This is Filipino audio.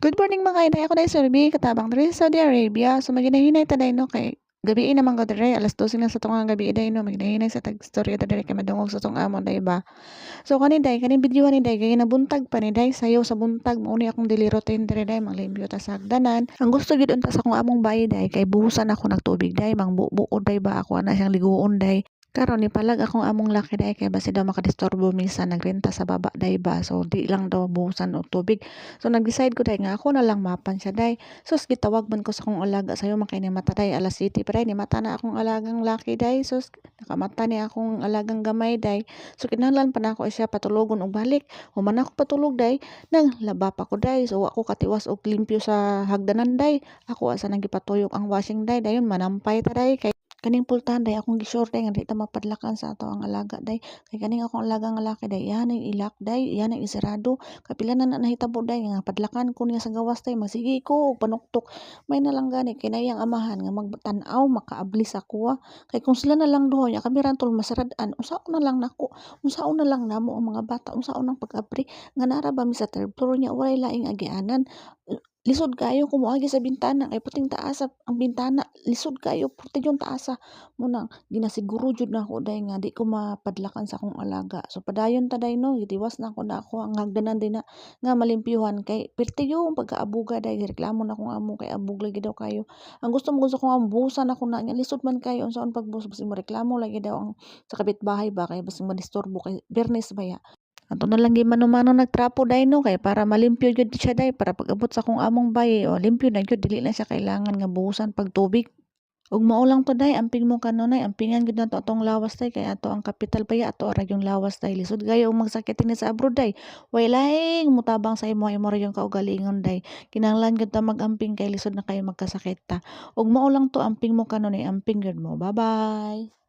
Good morning mga inay, ako dahil Surbi, katabang diri sa Saudi Arabia. So maginahinay ta dahil no? Kay gabi naman ko diri, alas 12 na sa tungang gabi dahil no, maginahinay sa tag-storya ta diri kay madungog sa tong amo dahil ba. So kani dahil kani video ni dahil kay nabuntag pa ni dahil sayo sa buntag mo ni akong dili routine diri dahil manglimpyo ta sa hagdanan. Ang gusto gyud unta sa akong among bayi dahil kay buhusan ako nagtubig dahil mang bubuod dahil ba ako ana siyang liguon dahil Karon nipalag akong among laki dai kay basi daw makadisturbo minsan nagrenta sa baba dai ba so di lang daw buhusan og tubig. So nag-decide ko dai nga ako na lang mapan siya dai. Sus gitawag man ko sa akong alaga sayo man kay ni mata dai alas 7 pa dai ni mata na akong alagang laki dai. Sus nakamata ni akong alagang gamay dai. So kinahanglan pa na ako siya patulogon og balik. Human ako patulog dai nang laba pa ko dai. So ako katiwas og limpyo sa hagdanan dai. Ako asa nang gipatuyok ang washing dai dayon manampay ta dai kay kaning pultahan day akong day nga di mapadlakan sa ato ang alaga day. Kay kaning akong alaga nga laki day yan ang ilak day yan ang isarado kapila na na nahitabo day nga padlakan ko niya sa gawas day magsige ko og panuktok. May na lang gani kay nayang amahan nga magtan-aw makaabli sa kuha kay kung sila na lang duha nya kami rantol masarad-an. Unsaon na lang nako unsaon na lang namo ang mga bata unsaon ang pag-abri. Nga nara ba mi sa third floor nya walay laing agianan lisod kayo kung moagi sa bintana. Kay puting taasa ang bintana lisod kayo puti yung taasa mo nang ginasiguro jud nako day nga di ko mapadlakan sa akong alaga. So padayon ta day no? Gitiwas na ako na ako ang hagdanan din na nga malimpyuhan kay perti yung pagkaabuga day reklamo na kung amo kay abug lagi daw kayo. Ang gusto mo gusto ko nga busan ako na nga lisod man kayo unsaon pagbus basi mo reklamo lagi daw ang sa kapitbahay ba kay basi madisturbo kay bernes baya Ato na lang mano-mano nagtrapo day no kay para malimpyo jud siya day para pag-abot sa akong among bayi o limpyo na jud dili na siya kailangan nga buhusan pag tubig. Ug mao lang to day amping mo kanunay ampingan gid nato atong lawas day kay ato ang capital pa ya ato ra yung lawas day lisod gayo og magsakit ni sa abroad day. Way laing mutabang sa imo imo yung kaugalingon day. Kinahanglan gid ta magamping kay lisod na kayo magkasakit ta. Ug mao lang to amping mo kanunay amping gid mo. Bye bye.